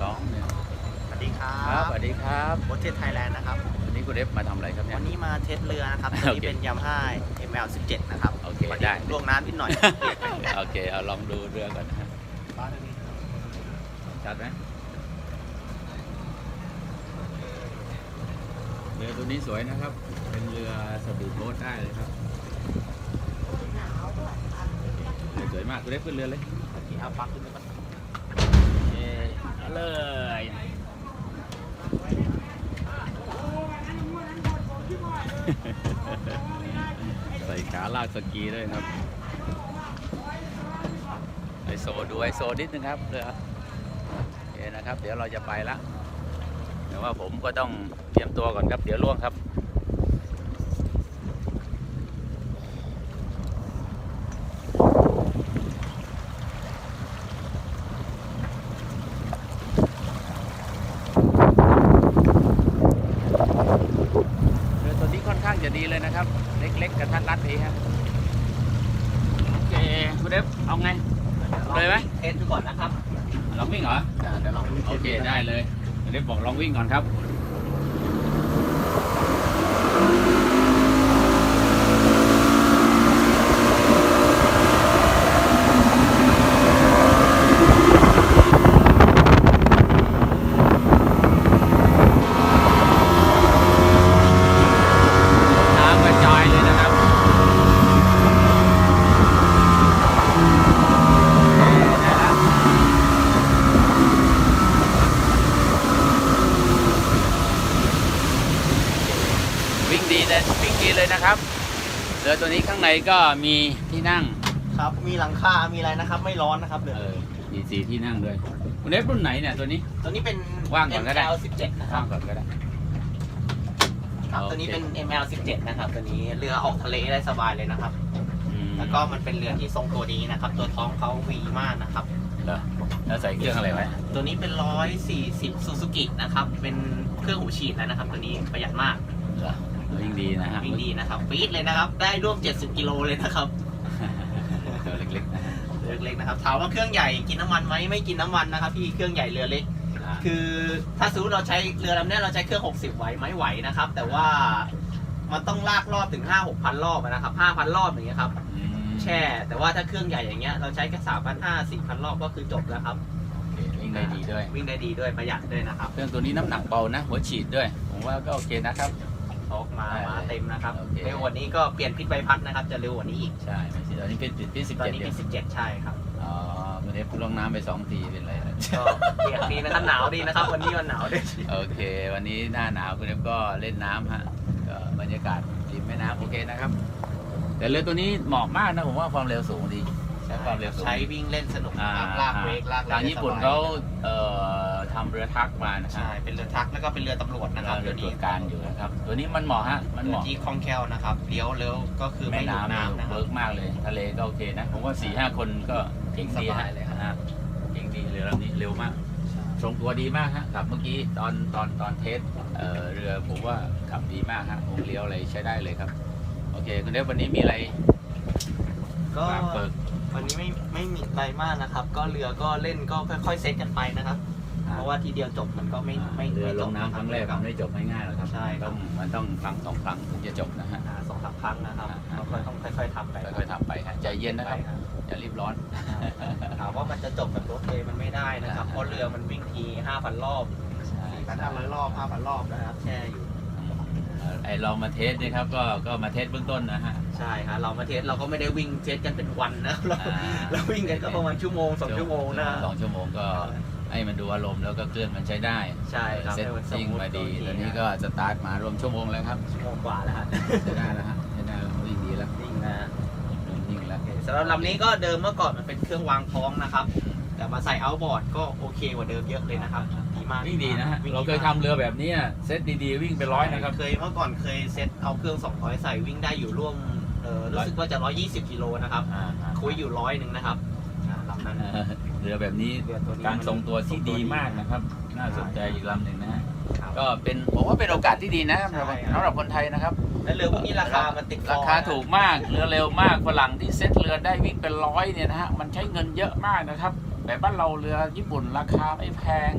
สองหนึ่งสวัสดีครัครับบสวัสดีครับโบเทสไทยแลนด์นะครับ วันนี้คุณเอฟมาทำอะไรครับเนี่ย วันนี้มาเทสเรือนะครับตัวนี้โอเคเป็นยามาฮ่า ML 17 นะครับโอเควันได้นี้ล่วงน้ำนิดหน่อย โอเคเอาลองดูเรือก่อนนะฮะชัดไหมเรือตัวนี้สวยนะครับ เป็นเรือสปีดโบ๊ทได้เลยครับเรือสวยมากคุณเอฟขึ้นเรือเลย ที่เอาปักขึ้นไปก่อนเย้ เอาเลย ใส่ขาลากสกีด้วยครับไอโซดูไอโซนิดนึงครับเรือโอเคนะครับ เดี๋ยวเราจะไปละแต่ว่าผมก็ต้องเตรียมตัวก่อนครับ เดี๋ยวล่วงครับ เรือตัวนี้ค่อนข้าง จะดีเลยนะครับ เล็กๆกระทัดรัดดีครับโอเคคุณเดฟเอาไงเลยไหมเทสดูก่อนนะครับลองวิ่งเหรอเดี๋ยวลองโอเคได้เลยคุณเดฟบอกลองวิ่งก่อนครับ น้ำกระจายเลยนะครับได้แล้ววิ่งดีเลยวิ่งดีเลย นะครับ เรือตัวนี้ข้างในก็มีที่นั่งครับ มีหลังคา มีอะไรนะครับ ไม่ร้อนนะครับเรือเออมีสีที่นั่งด้วยคุณเอฟรุ่นไหนเนี่ยตัวนี้ ตัวนี้เป็น ว่างก่อนก็ได้ ML 17 นะครับข้างก่อนก็ได้ ครับโอเคตัวนี้เป็น ML 17 นะครับ ตัวนี้เรือออกทะเลได้สบายเลยนะครับอืมแล้วก็มันเป็นเรือที่ทรงตัวดีนะครับ ตัวท้องเขาวีมากนะครับ เหรอแล้วใส่เครื่องอะไรไว้ตัวนี้เป็น 140ซูซูกินะครับ เป็นเครื่องหูฉีดแล้วนะครับ ตัวนี้ประหยัดมาก เหรอ วิ่งดีนะฮะวิ่งดีนะครับปี๊ดเลยนะครับ ได้ร่วม 70 กิโลเลยนะครับตัวเล็กๆนะฮะเรือเล็กนะครับถามว่าเครื่องใหญ่กินน้ำมันไหมไม่กินน้ำมันนะครับพี่เครื่องใหญ่เรือเล็กอ่าคือถ้าสมมติเราใช้เรือลำเนี้ยเราใช้เครื่อง 60 ไหวไหมไหวนะครับ แต่ว่ามันต้องลากรอบถึง 5 6พันรอบนะครับ5,000รอบอย่างเงี้ยครับอืมแช่ แต่ว่าถ้าเครื่องใหญ่อย่างเงี้ยเราใช้แค่3,500 4,000รอบก็คือจบแล้วครับโอเควิ่งได้ดีด้วย วิ่งได้ดีด้วยประหยัดด้วยนะครับ เครื่องตัวนี้น้ำหนักเบานะ หัวฉีดด้วย ผมว่าก็โอเคนะครับ ออกมาได้มาเต็มนะครับโอเค เร็วกวันนี้ก็เปลี่ยนพิษใบพัดนะครับ จะเร็วกว่านี้อีก ใช่ไม่ใช่ตอนนี้เป็นเป็นสิบตอนเจ็ดนี้เดือเป็นน17ใช่ครับ อ๋อมันเอฟลงน้ำไปสองทีเป็นไรนะก็เปียกดีนะครับหนาวดีนะครับ วันนี้วันหนาวด้วยโอเค วันนี้หน้าหนาวคุณเอฟก็เล่นน้ำฮะก็บรรยากาศริมแม่น้ำโอเคนะครับ แต่เรือตัวนี้เหมาะมากนะผมว่าความเร็วสูงดีใช้ความเร็วสูงใช้วิ่งเล่นสนุกอ่านะครับลากเวกลากอะไรทางญี่ปุ่นได้สบเขาเอ่อทำเรือทักมานะครัใช่เป็นเรือทักแล้วก็เป็นเรือตำรวจนะครับเรือตรวจการอยู่นะครับ ตัวนี้มันเหมาะฮะมันเรือเหมาะที่คล่องแคล่วนะครับเลี้ยวเร็วก็คือแม่ไม่หยุดน้ำน้ำนะครัเวิบ ร์กมากเลย ทะเลก็โอเคนะ ผมว่าสี่ห้าคนก็เก่งดีสบาฮะยเลยครับฮะเก่งดีเรือลำนี้เร็วมากทรงตัวดีมากฮะขับเมื่อกี้ตอนตอนตอนเทสเอ่อเรือผมว่าขับดีมากฮะวงเลี้ยวอะไรใช้ได้เลยครับ โอเค คุณเดฟวันนี้มีอะไรก็ฝากเปิด วันนี้ไม่ไม่มีอะไรมากนะครับ ก็เรือก็เล่นก็ค่อยๆเซตกันไปนะครับ เพราะว่าทีเดียวจบมันก็ไม่ไม่เรือไม่ลจงบน้ำครั้งแรกครัมับนไม่จบง่ายๆหรอกครับใช่ครัต้บองมันต้องครั้งสองครั้งถึงจะจบนะฮะ อ่าสองสามครั้งนะครับอ่าก็ต้องค่อยๆทำไปค่อยๆทำไปฮะใจเย็นนะครับ อย่ารีบร้อน ถามว่ามันจะจบแบบรถเลยมันไม่ได้นะครับ เพราะเรือมันวิ่งที5,000รอบ ใช่4,500รอบ5,000รอบนะครับแช่อยู่ เอ่อไอเรามาเทสเนี่ยครับก็ก็มาเทสเบื้องต้นนะฮะ ใช่ครับเรามาเทสเราก็ไม่ได้วิ่งเทสกันเป็นวันนะเราอ่า เราวิ่งกันก็ประมาณชั่วโมงสองชั่วโมงนะ สองชั่วโมงก็ให้มันดูอารมณ์แล้วก็เครื่องมันใช้ได้ใช่ครับเซ็ตให้มันสติ้งมูทมาดีโอเคตอนนี้ก็สตาร์ทมารวมชั่วโมงแล้วครับชั่วโมงกว่าแล้วฮะใช้ได้แล้วฮะใช้ได้แล้ววิ่งดีแล้ววิ่งนะเริ่มนิ่งแล้ว สำหรับลำนี้ก็เดิมเมื่อก่อนมันเป็นเครื่องวางท้องนะครับ แต่มาใส่เอาท์บอร์ดก็โอเคกว่าเดิมเยอะเลยนะครับ ดีมากวิ่งดีนะฮะวิ่งเราเคยทำเรือแบบเนี้ยเซ็ตดีๆ วิ่งไปร้อยนะครับ เคยเมื่อก่อนเคยเซ็ตเอาเครื่อง 200 ใส่วิ่งได้อยู่ร่วมเออรู้สึกว่าจะ 120กิโลนะครับอ่าอ่าคุยอยู่ร้อยหนึ่งนะครับอ่าลำนั้นเออเรือแบบนี้เรือตัวนี้การมันทรงตัวที่ดีมากนะครับ น่าสนใจอีกลำหนึ่งนะฮะครับก็เป็นผมว่าเป็นโอกาสที่ดีนะสำหรับใช่ครับสำหรับคนไทยนะครับ และเรือพวกนี้ราคามันติดราคาถูกมากเรือเร็วมากฝรั่งที่เซ็ตเรือได้วิ่งเป็นร้อยเนี่ยนะฮะมันใช้เงินเยอะมากนะครับ แต่บ้านเราเรือญี่ปุ่นราคาไม่แพง